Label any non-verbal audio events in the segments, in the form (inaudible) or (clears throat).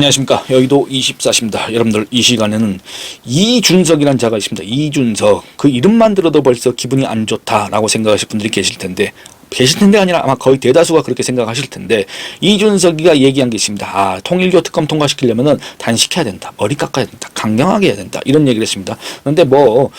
안녕하십니까. 여의도 24입니다 여러분들 이 시간에는 이준석이라는 자가 있습니다. 이준석. 그 이름만 들어도 벌써 기분이 안 좋다 라고 생각하실 분들이 계실 텐데 계실 텐데 아니라 아마 거의 대다수가 그렇게 생각하실 텐데 이준석이가 얘기한 게 있습니다. 아 통일교 특검 통과시키려면은 단식해야 된다. 머리 깎아야 된다. 강경하게 해야 된다. 이런 얘기를 했습니다. 그런데 뭐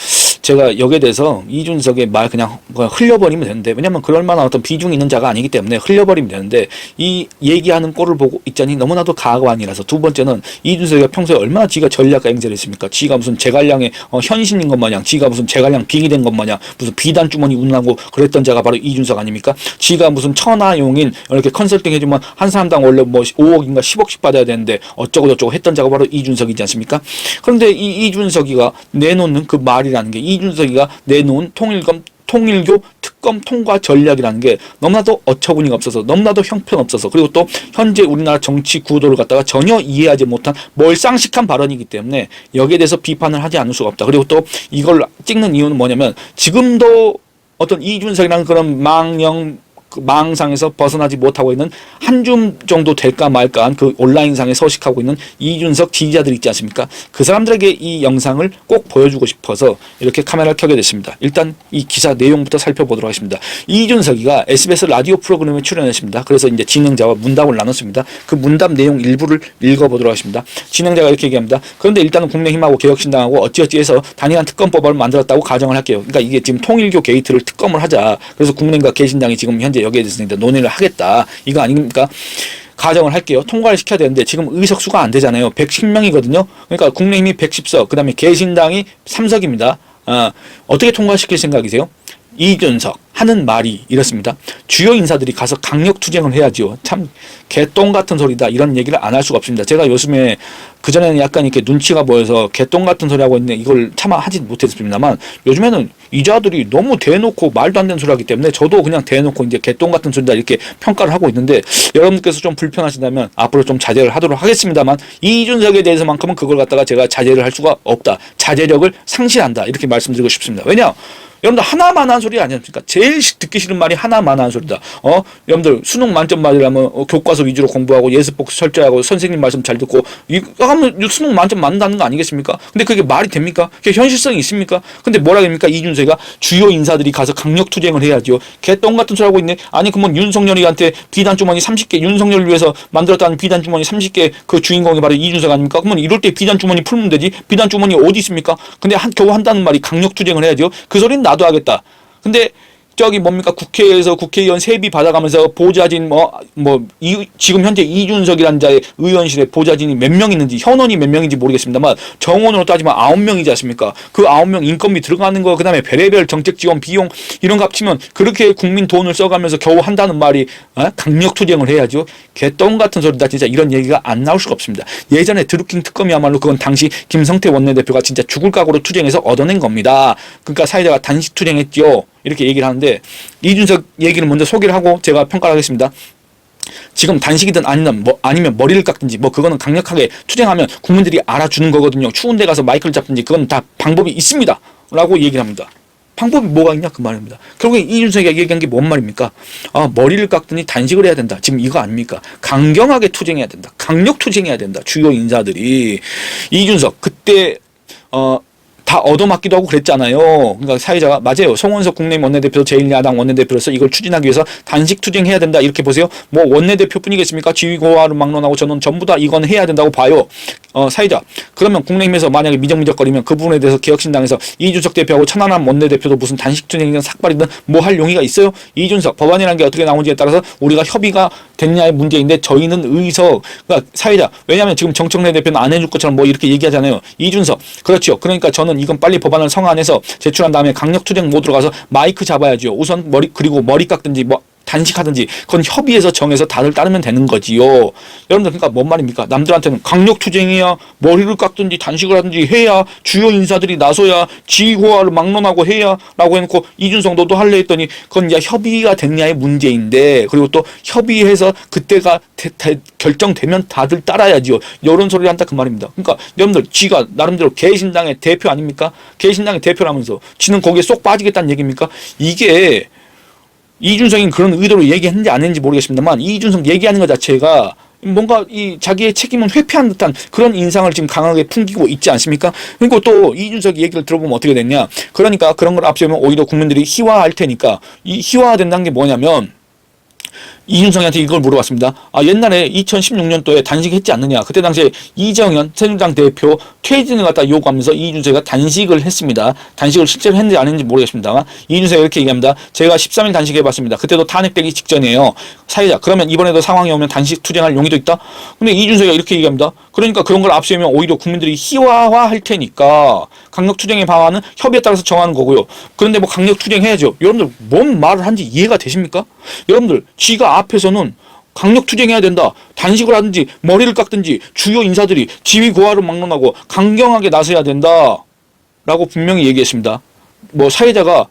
제가 여기에 대해서 이준석의 말 그냥 흘려버리면 되는데 왜냐면 그럴 만한 어떤 비중이 있는 자가 아니기 때문에 흘려버리면 되는데 이 얘기하는 꼴을 보고 있자니 너무나도 가관이라서 두 번째는 이준석이가 평소에 얼마나 지가 전략가 행세를 했습니까? 지가 무슨 제갈량의 어, 현신인 것 마냥 지가 무슨 제갈량 빙이 된 것 마냥 무슨 비단 주머니 운하고 그랬던 자가 바로 이준석 아닙니까? 지가 무슨 천하용인 이렇게 컨설팅 해주면 한 사람당 원래 뭐 5억인가 10억씩 받아야 되는데 어쩌고 저쩌고 했던 자가 바로 이준석이지 않습니까? 그런데 이 이준석이가 내놓는 그 말이라는 게 이준석이가 내놓은 통일검 통일교 특검 통과 전략이라는 게 너무나도 어처구니가 없어서 너무나도 형편없어서 그리고 또 현재 우리나라 정치 구도를 갖다가 전혀 이해하지 못한 멀쌍식한 발언이기 때문에 여기에 대해서 비판을 하지 않을 수가 없다. 그리고 또 이걸 찍는 이유는 뭐냐면 지금도 어떤 이준석이라는 그런 망령 그 망상에서 벗어나지 못하고 있는 한 줌 정도 될까 말까 한 그 온라인상에 서식하고 있는 이준석 지지자들 있지 않습니까? 그 사람들에게 이 영상을 꼭 보여주고 싶어서 이렇게 카메라를 켜게 됐습니다. 일단 이 기사 내용부터 살펴보도록 하겠습니다. 이준석이가 SBS 라디오 프로그램에 출연했습니다. 그래서 이제 진행자와 문답을 나눴습니다. 그 문답 내용 일부를 읽어보도록 하겠습니다. 진행자가 이렇게 얘기합니다. 그런데 일단은 국민의힘하고 개혁신당하고 어찌어찌 해서 단일한 특검법을 만들었다고 가정을 할게요. 그러니까 이게 지금 통일교 게이트를 특검을 하자. 그래서 국민과 개신당이 지금 현재 여기에 대해서 이제 논의를 하겠다. 이거 아닙니까? 가정을 할게요. 통과를 시켜야 되는데 지금 의석수가 안 되잖아요. 110명이거든요. 그러니까 국민의힘이 110석, 그 다음에 개신당이 3석입니다. 아, 어떻게 통과시킬 생각이세요? 이준석 하는 말이 이렇습니다. 주요 인사들이 가서 강력 투쟁을 해야지요. 참 개똥 같은 소리다 이런 얘기를 안 할 수가 없습니다. 제가 요즘에 그 전에는 약간 이렇게 눈치가 보여서 개똥 같은 소리 하고 있는데 이걸 참아 하지 못했습니다만 요즘에는 이자들이 너무 대놓고 말도 안 되는 소리 하기 때문에 저도 그냥 대놓고 이제 개똥 같은 소리다 이렇게 평가를 하고 있는데 여러분께서 좀 불편하시다면 앞으로 좀 자제를 하도록 하겠습니다만 이준석에 대해서만큼은 그걸 갖다가 제가 자제를 할 수가 없다. 자제력을 상실한다. 이렇게 말씀드리고 싶습니다. 왜냐? 여러분들 하나만 한 소리 아니었습니까? 제일 시- 듣기 싫은 말이 하나만 한 소리다. 어? 여러분들 수능 만점 맞으려면 어, 교과서 위주로 공부하고 예습복 철저하고 선생님 말씀 잘 듣고 이거 하면 수능 만점 맞는다는 거 아니겠습니까? 근데 그게 말이 됩니까? 그게 현실성이 있습니까? 근데 뭐라 합니까? 이준석이가 주요 인사들이 가서 강력 투쟁을 해야죠. 개똥 같은 소리 하고 있네. 아니 그러면 윤석열이한테 비단 주머니 30개 윤석열을 위해서 만들었다는 비단 주머니 30개 그 주인공이 바로 이준석 아닙니까? 그러면 이럴 때 비단 주머니 풀면 되지. 비단 주머니 어디 있습니까? 근데 한, 겨우 한다는 말이 강력 투쟁을 해야죠. 그 소리는 나도 하겠다. 근데 저기 뭡니까 국회에서 국회의원 세비 받아가면서 보좌진 뭐뭐 지금 현재 이준석이라는 자의 의원실에 보좌진이 몇 명 있는지 현원이 몇 명인지 모르겠습니다만 정원으로 따지면 아홉 명이지 않습니까? 그 아홉 명 인건비 들어가는 거 그다음에 별의별 정책 지원 비용 이런 거 합치면 그렇게 국민 돈을 써가면서 겨우 한다는 말이 어? 강력 투쟁을 해야죠. 개똥 같은 소리다 진짜 이런 얘기가 안 나올 수가 없습니다. 예전에 드루킹 특검이야말로 그건 당시 김성태 원내대표가 진짜 죽을 각오로 투쟁해서 얻어낸 겁니다. 그러니까 사회자가 단식 투쟁했죠. 이렇게 얘기를 하는데 이준석 얘기를 먼저 소개를 하고 제가 평가를 하겠습니다. 지금 단식이든 아니면 뭐 아니면 머리를 깎든지 뭐 그거는 강력하게 투쟁하면 국민들이 알아주는 거거든요. 추운 데 가서 마이크를 잡든지 그건 다 방법이 있습니다.라고 얘기를 합니다. 방법이 뭐가 있냐 그 말입니다. 결국에 이준석이 얘기한 게 뭔 말입니까? 아 머리를 깎더니 단식을 해야 된다. 지금 이거 아닙니까? 강경하게 투쟁해야 된다. 강력 투쟁해야 된다. 주요 인사들이 이준석 그때 어. 다 얻어맞기도 하고 그랬잖아요. 그러니까 사회자가 맞아요. 송원석 국내임 원내대표 제1야당 원내대표로서 이걸 추진하기 위해서 단식 투쟁해야 된다. 이렇게 보세요. 뭐 원내대표뿐이겠습니까? 지휘고하를 막론하고 저는 전부 다 이건 해야 된다고 봐요. 어, 사회자. 그러면 국내임에서 만약에 미적미적거리면 그 부분에 대해서 개혁신당에서 이준석 대표하고 천안함 원내대표도 무슨 단식 투쟁이든 삭발이든 뭐 할 용의가 있어요? 이준석 법안이라는 게 어떻게 나오는지에 따라서 우리가 협의가 됐냐의 문제인데 저희는 의석 그러니까 사회자 왜냐하면 지금 정청래 대표는 안 해줄 것처럼 뭐 이렇게 얘기하잖아요. 이준석 그렇죠. 그러니까 저는 이건 빨리 법안을 성안해서 제출한 다음에 강력 투쟁 모드로 가서 마이크 잡아야죠. 우선 머리 그리고 머리 깎든지 뭐 단식하든지 그건 협의해서 정해서 다들 따르면 되는 거지요. 여러분들 그러니까 뭔 말입니까? 남들한테는 강력 투쟁해야 머리를 깎든지 단식을 하든지 해야 주요 인사들이 나서야 지휘고하를 막론하고 해야라고 해놓고 이준석 너도 할래 했더니 그건 이제 협의가 됐냐의 문제인데 그리고 또 협의해서 그때가 대- 대- 결정되면 다들 따라야지요. 이런 소리를 한다 그 말입니다. 그러니까 여러분들 지가 나름대로 개신당의 대표 아닙니까? 개신당의 대표라면서 지는 거기에 쏙 빠지겠다는 얘기입니까? 이게 이준석이 그런 의도로 얘기했는지 안 했는지 모르겠습니다만 이준석 얘기하는 것 자체가 뭔가 이 자기의 책임은 회피한 듯한 그런 인상을 지금 강하게 풍기고 있지 않습니까? 그리고 또 이준석이 얘기를 들어보면 어떻게 됐냐? 그러니까 그런 걸 앞세우면 오히려 국민들이 희화할 테니까 이 희화된다는 게 뭐냐면 이준석한테 이걸 물어봤습니다. 아, 옛날에 2016년도에 단식했지 않느냐. 그때 당시에 이정현 새누리당 대표 퇴진을 갖다 요구하면서 이준석이가 단식을 했습니다. 단식을 실제로 했는지 안 했는지 모르겠습니다만 이준석이 이렇게 얘기합니다. 제가 13일 단식해봤습니다. 그때도 탄핵되기 직전이에요. 사회자. 그러면 이번에도 상황이 오면 단식 투쟁할 용의도 있다? 근데 이준석이가 이렇게 얘기합니다. 그러니까 그런 걸 앞세우면 오히려 국민들이 희화화할 테니까 강력 투쟁의 방안은 협의에 따라서 정하는 거고요. 그런데 뭐 강력 투쟁해야죠. 여러분들 뭔 말을 한지 이해가 되십니까? 여러분들 쥐가 앞에서는 강력 투쟁해야 된다. 단식을 하든지 머리를 깎든지 주요 인사들이 지휘 고하를 막론하고 강경하게 나서야 된다. 라고 분명히 얘기했습니다. 뭐 사회자가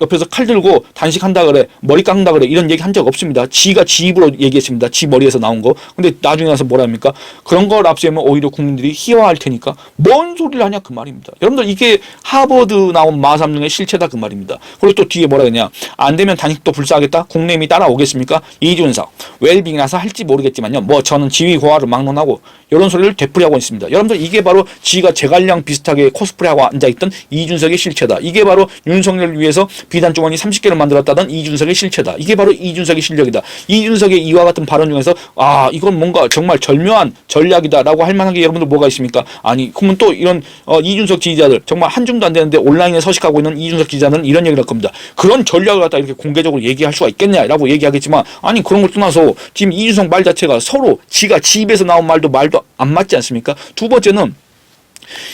옆에서 칼 들고 단식한다 그래 머리 깎는다 그래 이런 얘기 한 적 없습니다. 지가 지 입으로 얘기했습니다. 지 머리에서 나온 거. 근데 나중에 가서 뭐라 합니까? 그런 걸 앞세우면 오히려 국민들이 희화할 테니까 뭔 소리를 하냐 그 말입니다. 여러분들 이게 하버드 나온 마삼능의 실체다 그 말입니다. 그리고 또 뒤에 뭐라 그러냐? 안 되면 단식도 불사하겠다. 국내미 따라오겠습니까? 이준석 웰빙이라서 할지 모르겠지만요. 뭐 저는 지휘 고하를 막론하고 이런 소리를 되풀이하고 있습니다. 여러분들 이게 바로 지가 제갈량 비슷하게 코스프레하고 앉아있던 이준석의 실체다. 이게 바로 윤석열을 위해서 비단 주머니 30개를 만들었다던 이준석의 실체다. 이게 바로 이준석의 실력이다. 이준석의 이와 같은 발언 중에서 아 이건 뭔가 정말 절묘한 전략이다라고 할 만한 게 여러분들 뭐가 있습니까? 아니 그러면 또 이런 어, 이준석 지지자들 정말 한 줌도 안 되는데 온라인에 서식하고 있는 이준석 지지자는 이런 얘기를 할 겁니다. 그런 전략을 갖다 이렇게 공개적으로 얘기할 수가 있겠냐라고 얘기하겠지만 아니 그런 걸 떠나서 지금 이준석 말 자체가 서로 지가 집에서 나온 말도 말도 안 맞지 않습니까? 두 번째는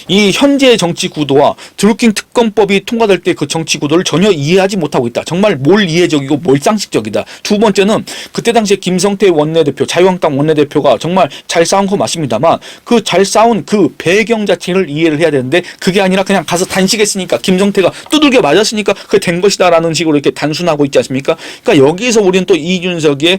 이 현재 정치 구도와 드루킹 특검법이 통과될 때 그 정치 구도를 전혀 이해하지 못하고 있다. 정말 몰이해적이고 몰상식적이다. 두 번째는 그때 당시에 김성태 원내대표, 자유한국당 원내대표가 정말 잘 싸운 거 맞습니다만 그 잘 싸운 그 배경 자체를 이해를 해야 되는데 그게 아니라 그냥 가서 단식했으니까 김성태가 두들겨 맞았으니까 그게 된 것이다라는 식으로 이렇게 단순하고 있지 않습니까? 그러니까 여기서 우리는 또 이준석의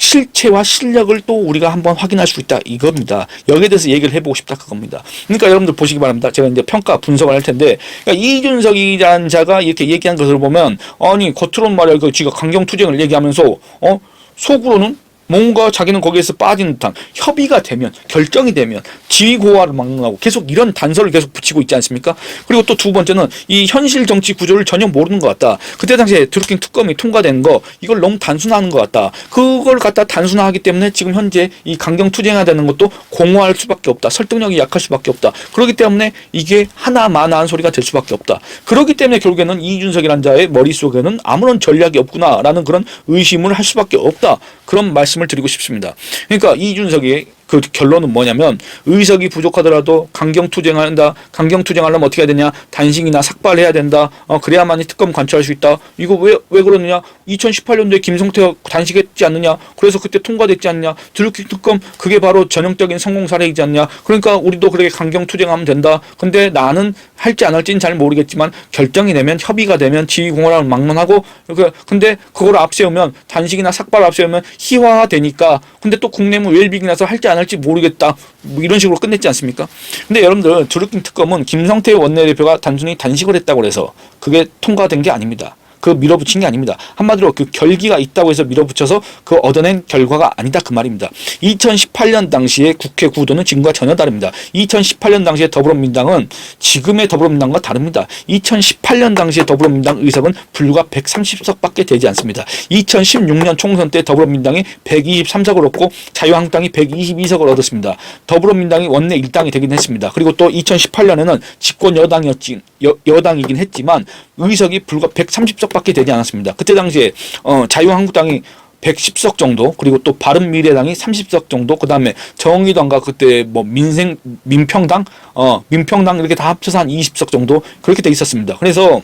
실체와 실력을 또 우리가 한번 확인할 수 있다 이겁니다. 여기에 대해서 얘기를 해보고 싶다 그겁니다. 그러니까 여러분들 보시기 바랍니다. 제가 이제 평가 분석을 할 텐데 그러니까 이준석이라는 자가 이렇게 얘기한 것을 보면 아니 겉으로는 말이야 그 지가 강경 투쟁을 얘기하면서 어 속으로는 뭔가 자기는 거기에서 빠진 듯한 협의가 되면 결정이 되면 지휘 고하를 막론하고 계속 이런 단서를 계속 붙이고 있지 않습니까? 그리고 또 두 번째는 이 현실 정치 구조를 전혀 모르는 것 같다. 그때 당시에 드루킹 특검이 통과된 거 이걸 너무 단순화하는 것 같다. 그걸 갖다 단순화하기 때문에 지금 현재 이 강경 투쟁해야 되는 것도 공허할 수밖에 없다. 설득력이 약할 수밖에 없다. 그렇기 때문에 이게 하나만한 소리가 될 수밖에 없다. 그렇기 때문에 결국에는 이준석이라는 자의 머릿속에는 아무런 전략이 없구나라는 그런 의심을 할 수밖에 없다. 그런 말씀 을 드리고 싶습니다. 그러니까 이준석이 그 결론은 뭐냐면 의석이 부족하더라도 강경 투쟁한다. 강경 투쟁하려면 어떻게 해야 되냐? 단식이나 삭발해야 된다. 어 그래야만이 특검 관철할 수 있다. 이거 왜 왜 그러느냐? 2018년도에 김성태가 단식했지 않느냐? 그래서 그때 통과됐지 않냐? 드루킹 특검 그게 바로 전형적인 성공 사례이지 않냐? 그러니까 우리도 그렇게 강경 투쟁하면 된다. 근데 나는 할지 안 할지는 잘 모르겠지만 결정이 되면 협의가 되면 지휘 공헌을 막론하고 그 근데 그걸 앞세우면 단식이나 삭발 앞세우면 희화화되니까 근데 또 국내무 웰빙이라서 할지 안 할지 모르겠다 뭐 이런 식으로 끝냈지 않습니까? 근데 여러분들 드루킹 특검은 김성태 원내대표가 단순히 단식을 했다고 해서 그게 통과된 게 아닙니다. 그 밀어붙인 게 아닙니다. 한마디로 그 결기가 있다고 해서 밀어붙여서 그 얻어낸 결과가 아니다 그 말입니다. 2018년 당시에 국회 구도는 지금과 전혀 다릅니다. 2018년 당시에 더불어민주당은 지금의 더불어민주당과 다릅니다. 2018년 당시에 더불어민주당 의석은 불과 130석밖에 되지 않습니다. 2016년 총선 때 더불어민주당이 123석을 얻고 자유한국당이 122석을 얻었습니다. 더불어민주당이 원내 일당이 되긴 했습니다. 그리고 또 2018년에는 집권 여당이었지 여, 여당이긴 했지만 의석이 불과 130석 밖에 되지 않았습니다. 그때 당시에 어, 자유한국당이 110석 정도 그리고 또 바른 미래당이 30석 정도 그다음에 정의당과 그때 뭐 민생 민평당 어 민평당 이렇게 다 합쳐서 한 20석 정도 그렇게 돼 있었습니다. 그래서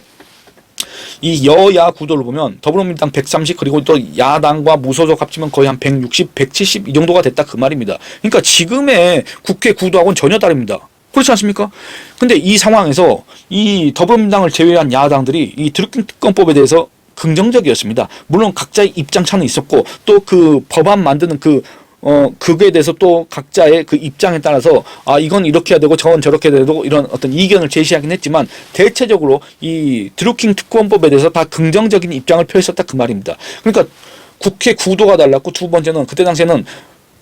이 여야 구도를 보면 더불어민주당 130 그리고 또 야당과 무소속 합치면 거의 한 160, 170 이 정도가 됐다 그 말입니다. 그러니까 지금의 국회 구도하고는 전혀 다릅니다. 그렇지 않습니까? 근데 이 상황에서 이 더불어민주당을 제외한 야당들이 이 드루킹 특검법에 대해서 긍정적이었습니다. 물론 각자의 입장 차는 있었고 또 그 법안 만드는 그 어, 그거에 대해서 또 각자의 그 입장에 따라서, 아, 이건 이렇게 해야 되고, 저건 저렇게 해야 되고, 이런 어떤 이견을 제시하긴 했지만, 대체적으로 이 드루킹 특검법에 대해서 다 긍정적인 입장을 표했었다 그 말입니다. 그러니까 국회 구도가 달랐고, 두 번째는 그때 당시에는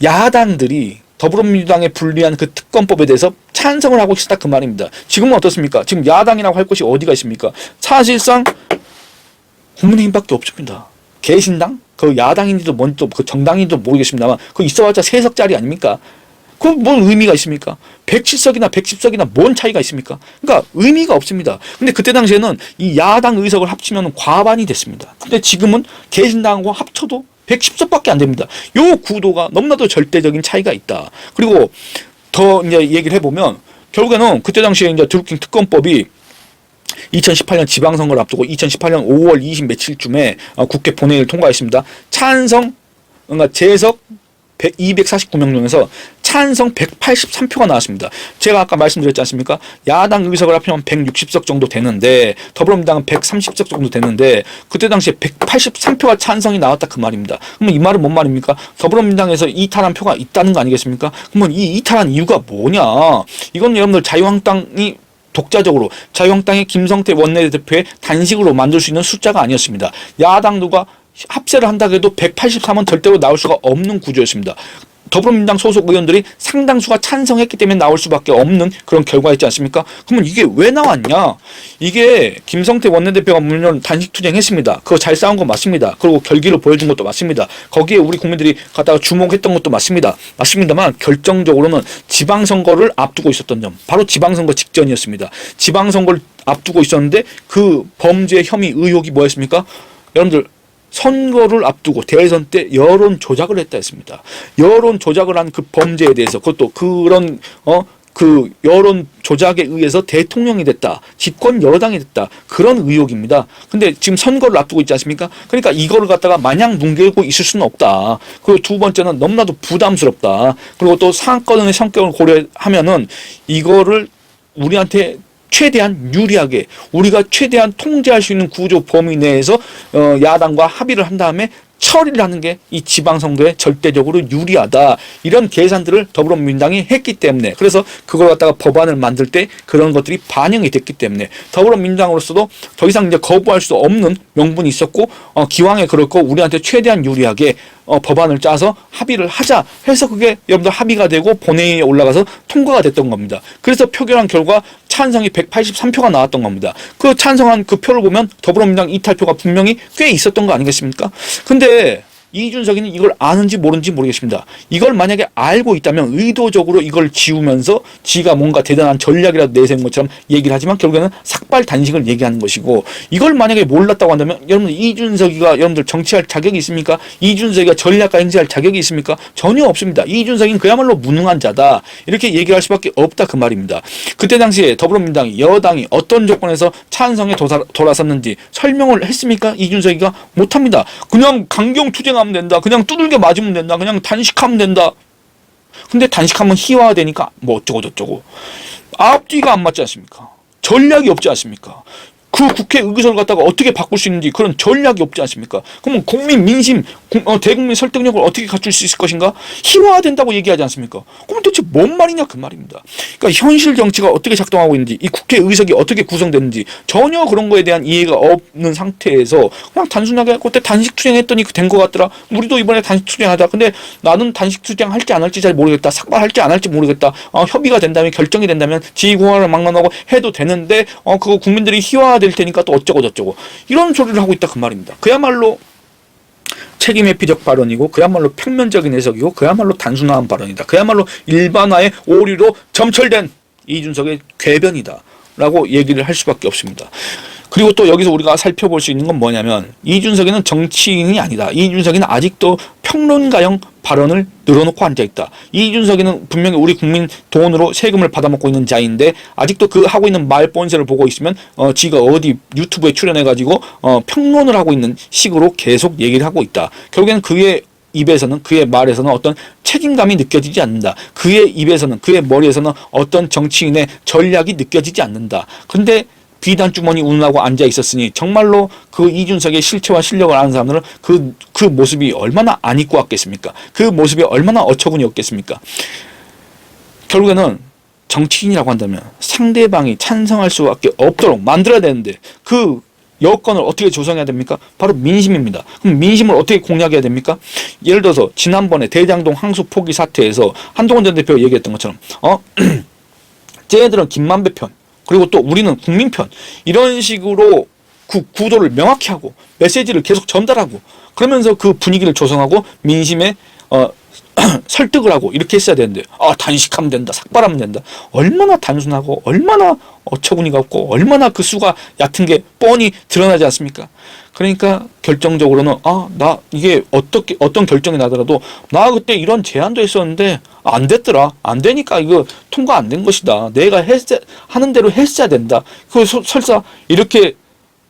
야당들이 더불어민주당에 불리한 그 특검법에 대해서 찬성을 하고 있다 그 말입니다. 지금은 어떻습니까? 지금 야당이라고 할 곳이 어디가 있습니까? 사실상 국민의힘밖에 없습니다. 개신당? 그 야당인지도 뭔지 그 정당인지도 모르겠습니다만 그 있어봤자 세 석짜리 아닙니까? 그뭔 의미가 있습니까? 107석이나 110석이나 뭔 차이가 있습니까? 그러니까 의미가 없습니다. 근데 그때 당시에는 이 야당 의석을 합치면 과반이 됐습니다. 근데 지금은 개신당과 합쳐도 110석밖에 안 됩니다. 요 구도가 너무나도 절대적인 차이가 있다. 그리고 더 이제 얘기를 해보면 결국에는 그때 당시에 이제 드루킹 특검법이 2018년 지방선거를 앞두고 2018년 5월 20 며칠쯤에 어, 국회 본회의를 통과했습니다. 찬성, 그러니까 재석 100, 249명 중에서 찬성 183표가 나왔습니다. 제가 아까 말씀드렸지 않습니까? 야당 의석을 합하면 160석 정도 되는데 더불어민주당은 130석 정도 되는데 그때 당시에 183표가 찬성이 나왔다 그 말입니다. 그러면 이 말은 뭔 말입니까? 더불어민주당에서 이탈한 표가 있다는 거 아니겠습니까? 그러면 이 이탈한 이유가 뭐냐? 이건 여러분들 자유한국당이 독자적으로 자유한국당의 김성태 원내대표의 단식으로 만들 수 있는 숫자가 아니었습니다. 야당도가 합세를 한다고 해도 183은 절대로 나올 수가 없는 구조였습니다. 더불어민주당 소속 의원들이 상당수가 찬성했기 때문에 나올 수밖에 없는 그런 결과였지 않습니까? 그러면 이게 왜 나왔냐? 이게 김성태 원내대표가 물론 단식 투쟁했습니다. 그거 잘 싸운 거 맞습니다. 그리고 결기를 보여준 것도 맞습니다. 거기에 우리 국민들이 갖다가 주목했던 것도 맞습니다. 맞습니다만 결정적으로는 지방선거를 앞두고 있었던 점, 바로 지방선거 직전이었습니다. 지방선거를 앞두고 있었는데 그 범죄 혐의 의혹이 뭐였습니까? 여러분들 선거를 앞두고 대선 때 여론 조작을 했다 했습니다. 여론 조작을 한 그 범죄에 대해서 그것도 그런 어 그 여론 조작에 의해서 대통령이 됐다. 집권 여당이 됐다. 그런 의혹입니다. 근데 지금 선거를 앞두고 있지 않습니까? 그러니까 이거를 갖다가 마냥 뭉개고 있을 수는 없다. 그리고 두 번째는 너무나도 부담스럽다. 그리고 또 사건의 성격을 고려하면은 이거를 우리한테 최대한 유리하게 우리가 최대한 통제할 수 있는 구조 범위 내에서 어, 야당과 합의를 한 다음에 처리를 하는 게 이 지방선거에 절대적으로 유리하다. 이런 계산들을 더불어민주당이 했기 때문에 그래서 그걸 갖다가 법안을 만들 때 그런 것들이 반영이 됐기 때문에 더불어민주당으로서도 더 이상 이제 거부할 수 없는 명분이 있었고 어, 기왕에 거 우리한테 최대한 유리하게 어, 법안을 짜서 합의를 하자 해서 그게 여러분들 합의가 되고 본회의에 올라가서 통과가 됐던 겁니다. 그래서 표결한 결과 찬성이 183표가 나왔던 겁니다. 그 찬성한 그 표를 보면 더불어민주당 이탈표가 분명히 꽤 있었던 거 아니겠습니까? 근데 이준석이는 이걸 아는지 모르는지 모르겠습니다. 이걸 만약에 알고 있다면 의도적으로 이걸 지우면서 지가 뭔가 대단한 전략이라도 내세운 것처럼 얘기를 하지만 결국에는 삭발 단식을 얘기하는 것이고 이걸 만약에 몰랐다고 한다면 여러분들 이준석이가 여러분들 정치할 자격이 있습니까? 이준석이가 전략가 행세할 자격이 있습니까? 전혀 없습니다. 이준석이는 그야말로 무능한 자다. 이렇게 얘기할 수밖에 없다 그 말입니다. 그때 당시에 더불어민주당이 여당이 어떤 조건에서 찬성에 도사, 돌아섰는지 설명을 했습니까? 이준석이가 못합니다. 그냥 강경 투쟁하 면 된다. 그냥 두들겨 맞으면 된다. 그냥 단식하면 된다. 근데 단식하면 희화화되니까 뭐 어쩌고 저쩌고 앞뒤가 안 맞지 않습니까? 전략이 없지 않습니까? 그 국회 의결을 갖다가 어떻게 바꿀 수 있는지 그런 전략이 없지 않습니까? 그러면 국민 민심, 국- 어, 대국민 설득력을 어떻게 갖출 수 있을 것인가? 희화화된다고 얘기하지 않습니까? 그럼 도대체 뭔 말이냐 그 말입니다. 그러니까 현실 정치가 어떻게 작동하고 있는지, 이 국회 의석이 어떻게 구성되는지 전혀 그런 거에 대한 이해가 없는 상태에서 그냥 단순하게 그때 단식 투쟁했더니 된 것 같더라. 우리도 이번에 단식 투쟁하자. 근데 나는 단식 투쟁 할지 안 할지 잘 모르겠다. 삭발할지 안 할지 모르겠다. 어, 협의가 된다면 결정이 된다면 지휘공화를 막론하고 해도 되는데 어 그거 국민들이 희화화 될 테니까 또 어쩌고 저쩌고 이런 소리를 하고 있다 그 말입니다. 그야말로 책임 회피적 발언이고 그야말로 평면적인 해석이고 그야말로 단순한 발언이다. 그야말로 일반화의 오류로 점철된 이준석의 궤변이다 라고 얘기를 할 수밖에 없습니다. 그리고 또 여기서 우리가 살펴볼 수 있는 건 뭐냐면 이준석이는 정치인이 아니다. 이준석이는 아직도 평론가형 발언을 늘어놓고 앉아 있다. 이준석이는 분명히 우리 국민 돈으로 세금을 받아먹고 있는 자인데 아직도 그 하고 있는 말 본세를 보고 있으면 어 지가 어디 유튜브에 출연해 가지고 어 평론을 하고 있는 식으로 계속 얘기를 하고 있다. 결국에는 그의 입에서는 그의 말에서는 어떤 책임감이 느껴지지 않는다. 그의 입에서는 그의 머리에서는 어떤 정치인의 전략이 느껴지지 않는다. 근데 비단 주머니 운운하고 앉아 있었으니 정말로 그 이준석의 실체와 실력을 아는 사람들은 그, 그 모습이 얼마나 안 입고 왔겠습니까? 그 모습이 얼마나 어처구니 없겠습니까? 결국에는 정치인이라고 한다면 상대방이 찬성할 수밖에 없도록 만들어야 되는데 그 여건을 어떻게 조성해야 됩니까? 바로 민심입니다. 그럼 민심을 어떻게 공략해야 됩니까? 예를 들어서 지난번에 대장동 항수 포기 사태에서 한동훈 전 대표가 얘기했던 것처럼 어 (clears throat) 쟤네들은 김만배 편 그리고 또 우리는 국민 편 이런 식으로 구, 구도를 명확히 하고 메시지를 계속 전달하고 그러면서 그 분위기를 조성하고 민심에 어 (clears throat) 설득을 하고 이렇게 했어야 되는데 아 단식하면 된다 삭발하면 된다. 얼마나 단순하고 얼마나 어처구니가 없고 얼마나 그 수가 얕은 게 뻔히 드러나지 않습니까? 그러니까 결정적으로는 아 나 이게 어떻게 어떤 결정이 나더라도 나 그때 이런 제안도 했었는데 안 됐더라. 안 되니까 이거 통과 안 된 것이다. 내가 했 하는 대로 했어야 된다. 그 서- 설사 이렇게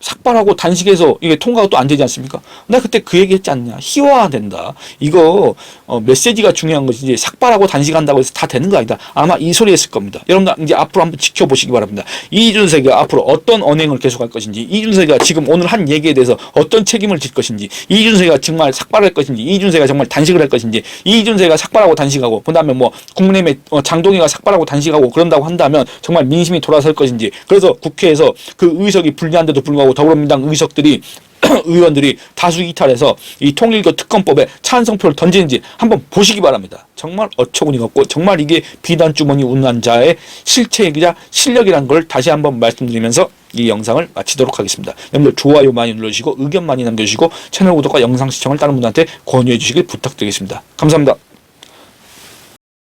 삭발하고 단식해서 이게 통과가 또 안 되지 않습니까? 내가 그때 그 얘기 했지 않냐. 희화화된다. 이거 어, 메시지가 중요한 것이지 삭발하고 단식한다고 해서 다 되는 거 아니다. 아마 이 소리 했을 겁니다. 여러분들 이제 앞으로 한번 지켜보시기 바랍니다. 이준석이가 앞으로 어떤 언행을 계속할 것인지 이준석이가 지금 오늘 한 얘기에 대해서 어떤 책임을 질 것인지 이준석이가 정말 삭발할 것인지 이준석이가 정말 단식을 할 것인지 이준석이가 삭발하고 단식하고 그다음에 뭐 국민의힘의 어, 장동희가 삭발하고 단식하고 그런다고 한다면 정말 민심이 돌아설 것인지 그래서 국회에서 그 의석이 불리한데도 불구하고 더불어민주당 의석들이 (clears throat) 의원들이 다수 이탈해서 이 통일교 특검법에 찬성표를 던지는지 한번 보시기 바랍니다. 정말 어처구니가 없고 정말 이게 비단 주머니 운난 자의 실체이자 실력이란 걸 다시 한번 말씀드리면서 이 영상을 마치도록 하겠습니다. 여러분들 좋아요 많이 눌러주시고 의견 많이 남겨주시고 채널 구독과 영상 시청을 다른 분들한테 권유해 주시길 부탁드리겠습니다. 감사합니다.